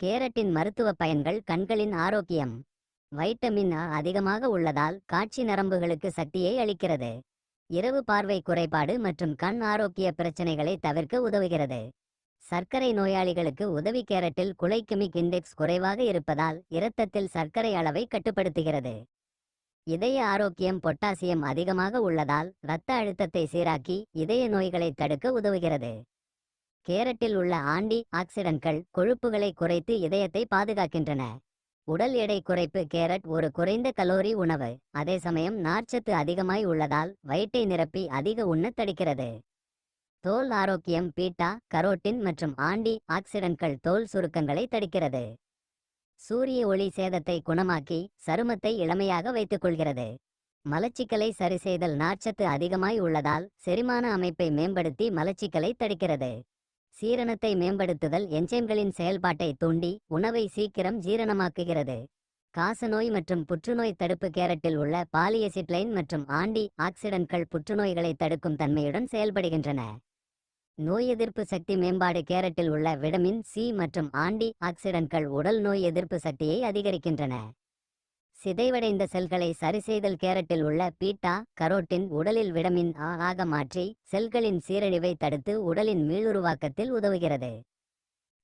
Carotene மருத்துவ பயன்கள் கண்களின் ஆரோக்கியம். வைட்டமின் அ அதிகமாக உள்ளதால் காட்சி நரம்புகளுக்கு சக்தியை அளிக்கிறது. இரவு பார்வை குறைபாடு மற்றும் கண் ஆரோக்கிய பிரச்சனைகளை தவிர்க்க உதவுகிறது. சர்க்கரை நோயாளிகளுக்கு உதவி கேரட்டில் குலைக்குமிக் இண்டெக்ஸ் குறைவாக இருப்பதால் இரத்தத்தில் சர்க்கரை அளவை கட்டுப்படுத்துகிறது. இதய ஆரோக்கியம் பொட்டாசியம் அதிகமாக உள்ளதால் இரத்த அழுத்தத்தை சீராக்கி இதய நோய்களை தடுக்க உதவுகிறது. கேரட்டில் உள்ள ஆண்டி ஆக்சிடன்ட்கள் கொழுப்புகளை குறைத்து இதயத்தை பாதுகாக்கின்றன. உடல் எடை குறைப்பு கேரட் ஒரு குறைந்த கலோரி உணவு. அதே சமயம் நார்ச்சத்து அதிகமாய் உள்ளதால் வயிற்றை நிரப்பி அதிக உண்ணத் தடுக்கிறது. தோல் ஆரோக்கியம் பீட்டா கரோட்டின் மற்றும் ஆண்டி ஆக்சிடன்ட்கள் தோல் சுருக்கங்களை தடுக்கிறது. சூரிய ஒளி சேதத்தை குணமாக்கி சருமத்தை இளமையாக வைத்துக் கொள்கிறது மலச்சிக்கலை சரிசெய்தல் நார்ச்சத்து அதிகமாய் உள்ளதால் செரிமான அமைப்பை மேம்படுத்தி மலச்சிக்கலை தடுக்கிறது. சீரணத்தை மேம்படுத்துதல் என்சைம்களின் செயல்பாட்டை தூண்டி உணவை சீக்கிரம் ஜீரணமாக்குகிறது. காசநோய் மற்றும் புற்றுநோய் தடுப்பு கேரட்டில் உள்ள பாலியசிட்லைன் மற்றும் ஆண்டி ஆக்சிடன்ட்கள் புற்றுநோய்களை தடுக்கும் தன்மையுடன் செயல்படுகின்றன. நோய் எதிர்ப்பு சக்தி மேம்பாடு கேரட்டில் உள்ள விட்டமின் சி மற்றும் ஆண்டி ஆக்சிடன்ட்கள் உடல் நோய் எதிர்ப்பு சக்தியை அதிகரிக்கின்றன. சிதைவடைந்த செல்களை சரிசெய்தல் கேரட்டில் உள்ள பீட்டா கரோட்டின் உடலில் விடமின் ஆ ஆக மாற்றி செல்களின் சீரழிவை தடுத்து உடலின் மீளுருவாக்கத்தில் உதவுகிறது.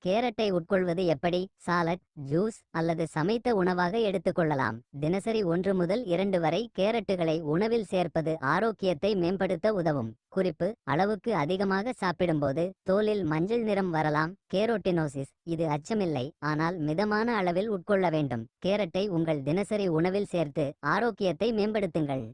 கேரட்டை உட்கொள்வது எப்படி? சாலட் ஜூஸ் அல்லது சமைத்த உணவாக எடுத்துக்கொள்ளலாம். தினசரி ஒன்று முதல் இரண்டு வரை கேரட்டுகளை உணவில் சேர்ப்பது ஆரோக்கியத்தை மேம்படுத்த உதவும். குறிப்பு அளவுக்கு அதிகமாக சாப்பிடும்போது தோலில் மஞ்சள் நிறம் வரலாம். கேரோட்டினோசிஸ் இது அச்சமில்லை ஆனால் மிதமான அளவில் உட்கொள்ள வேண்டும். கேரட்டை உங்கள் தினசரி உணவில் சேர்த்து ஆரோக்கியத்தை மேம்படுத்துங்கள்.